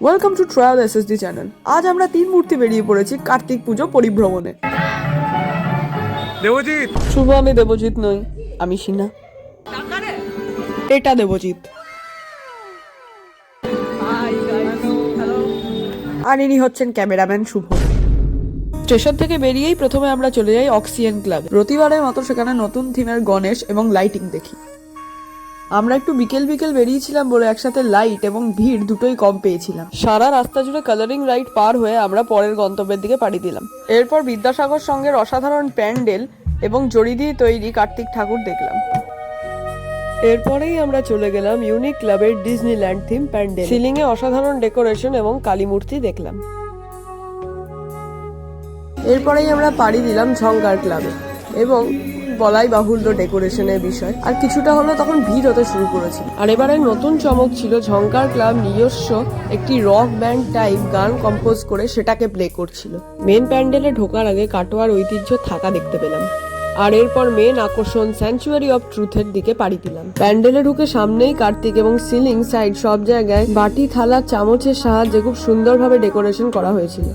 Welcome to trial SSD channel আজ আমরা তিন মূর্তি বেরিয়ে পড়েছি কার্তিক পুজো পরিভ্রমণে। দেবজিৎ! শুভ আমি দেবজিৎ নই আমি সিনা এটা দেবজিৎ। আর ইনি হচ্ছেন ক্যামেরাম্যান শুভ। স্টেশন থেকে বেরিয়েই প্রথমে আমরা চলে যাই অক্সিজেন ক্লাব। প্রতিবারের মতো সেখানে নতুন থিমের গণেশ এবং লাইটিং দেখি। আমরা একটু বিকেল বিকেল বেরিয়েছিলাম বলে একসাথে লাইট এবং ভিড় দুটোই কম পেয়েছিলাম। সারা রাস্তা জুড়ে কালারিং লাইট পার হয়ে আমরা পরের গন্তব্যের দিকে পাড়ি দিলাম। এরপর বিদ্যাসাগর সঙ্গের অসাধারণ প্যান্ডেল এবং জড়ি দিয়ে তৈরি কার্তিক ঠাকুর দেখলাম। এরপরেই আমরা চলে গেলাম ইউনিক ক্লাবের ডিজনিল্যান্ড থিম প্যান্ডেল। সিলিং এ অসাধারণ ডেকোরেশন এবং কালী মূর্তি দেখলাম। এরপরেই আমরা পাড়ি দিলাম ঝঙ্কার ক্লাবে এবং বলাই বাহুল্য ডেকোরেশনের বিষয়। আর কিছুটা হলো তখন ভিড় হতে শুরু করেছিল। আর এবারে নতুন চমক ছিল ঝঙ্কার ক্লাব নিজস্ব একটি রক ব্যান্ড টাইপ গান কম্পোজ করে সেটাকে প্লে করছিল। মেন প্যান্ডেলে ঢোকার আগে কাটোয়ার ঐতিহ্য থাকা দেখতে পেলাম। আর এরপর মেন আকর্ষণ স্যাংচুয়ারি অফ ট্রুথের দিকে পাড়ি দিলাম। প্যান্ডেলে ঢুকে সামনেই কার্তিক এবং সিলিং সাইড সব জায়গায় বাটি, থালা, চামচের সাহায্যে খুব সুন্দরভাবে ডেকোরেশন করা হয়েছিল।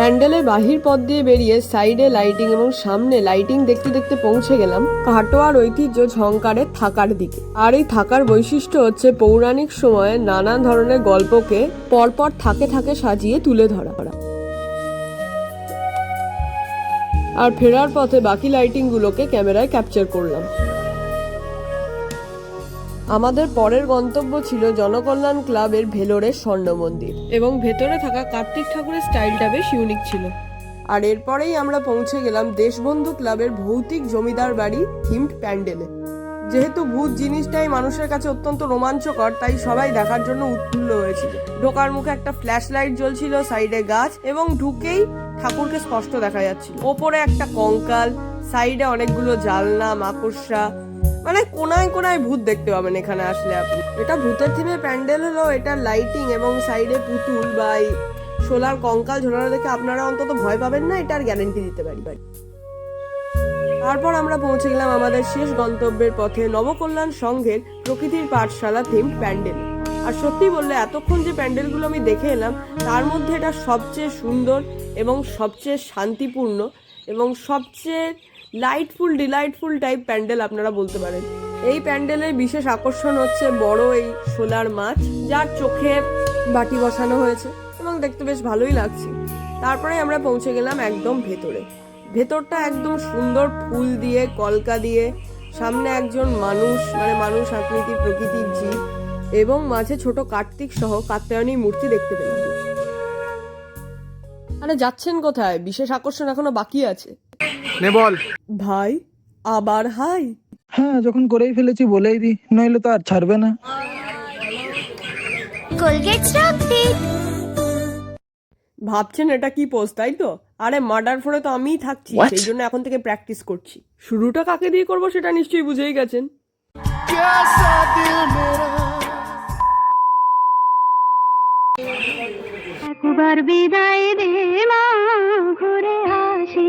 প্যান্ডেলের বাহির পথ দিয়ে বেরিয়ে সাইডে লাইটিং এবং সামনে লাইটিং দেখতে দেখতে পৌঁছে গেলাম কাটোয়ার ঐতিহ্য ঝঙ্কারের থাকার দিকে। আর এই থাকার বৈশিষ্ট্য হচ্ছে পৌরাণিক সময়ে নানা ধরনের গল্পকে পরপর থাকে থাকে সাজিয়ে তুলে ধরা। করা আর ফেরার পথে বাকি লাইটিংগুলোকে ক্যামেরায় ক্যাপচার করলাম। আমাদের পরের গন্তব্য ছিল জনকল্যাণ ক্লাবের ভেলোরের স্বর্ণ মন্দির এবং ভেতরে থাকা কার্তিক ঠাকুরের স্টাইলটা বেশ ইউনিক ছিল। আর এরপরেই আমরা পৌঁছে গেলাম দেশবন্ধু ক্লাবের ভৌতিক জমিদার বাড়ি থিমড প্যান্ডেলে। যেহেতু ভূত জিনিসটাই মানুষের কাছে অত্যন্ত রোমাঞ্চকর তাই সবাই দেখার জন্য উৎফুল্ল হয়েছিল। ঢোকার মুখে একটা ফ্ল্যাশ লাইট জ্বলছিল সাইডে গাছ এবং ঢুকেই ঠাকুরকে স্পষ্ট দেখা যাচ্ছিল। ওপরে একটা কঙ্কাল সাইডে অনেকগুলো জালনা মাকড়সা মানে কোনায় কোনায় ভূত দেখতে পাবেন এখানে আসলে আপনি। এটা ভূতের থিমে প্যান্ডেল হলো, এটা লাইটিং এবং সাইডে পুতুল বা সোলার কঙ্কাল ঝোলানো দেখে আপনারা অন্তত ভয় পাবেন না এটার গ্যারেন্টি দিতে পারি তারপর আমরা পৌঁছে গেলাম আমাদের শেষ গন্তব্যের পথে নবকল্যাণ সংঘের প্রকৃতির পাঠশালা থিম প্যান্ডেল। আর সত্যি বললে, এতক্ষণ যে প্যান্ডেলগুলো আমি দেখে এলাম, তার মধ্যে এটা সবচেয়ে সুন্দর এবং সবচেয়ে শান্তিপূর্ণ এবং সবচেয়ে লাইটফুল ডিলাইটফুল টাইপ প্যান্ডেল আপনারা বলতে পারেন। এই প্যান্ডেলের বিশেষ আকর্ষণ হচ্ছে বড় এই সোলার মাছ, যার চোখে বাটি বসানো হয়েছে এবং দেখতে বেশ ভালোই লাগছে। তারপরে আমরা পৌঁছে গেলাম একদম ভেতরে। ভেতরটা একদম সুন্দর ফুল দিয়ে, কলকা দিয়ে, সামনে একজন মানুষ মানে মানুষ আকৃতির প্রকৃতির জীব এবং মাঝে ছোট কার্তিক সহ কাত্যায়নী মূর্তি দেখতে পেলাম। আরে যাচ্ছেন কোথায়? বিশেষ আকর্ষণ এখনও বাকি আছে। নে বল। ভাই আবার হাই। হ্যাঁ যখন করেই ফেলেছি বলেই দি নইলে তো আর ছাড়বে না। ভাবছেন এটা কি পোস্ট তাই তো? আরে মার্ডার ফোরে তো আমিই থাকছি সেই জন্য এখন থেকে প্র্যাকটিস করছি। শুরুটা কাকে দিয়ে করব সেটা নিশ্চয়ই বুঝেই গেছেন। একবার বিদায় দে মা ঘুরে আসি।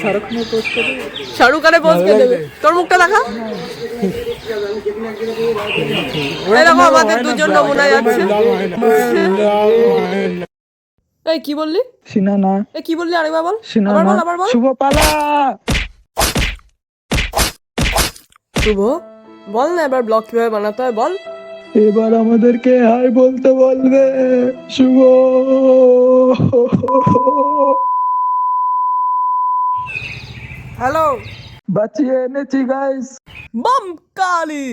শাহরুখ খানের পোস্ট কে দেবে? তোর মুখটা দেখা। এই দেখো আমাদের দুজন নমুনা যাচ্ছে এই কি বললি? সিনা না। এই কি বললি? আরেকবার বল। সিনা আবার বল আবার বল। শুভ পালা। শুভ? বল না এবার ব্লগ কীভাবে বানাতে হয় বল। এবার আমাদেরকে হাই বলতে বলবে শুভ হ্যালো। বাঁচিয়ে এনেছি গাইস বাম কালি।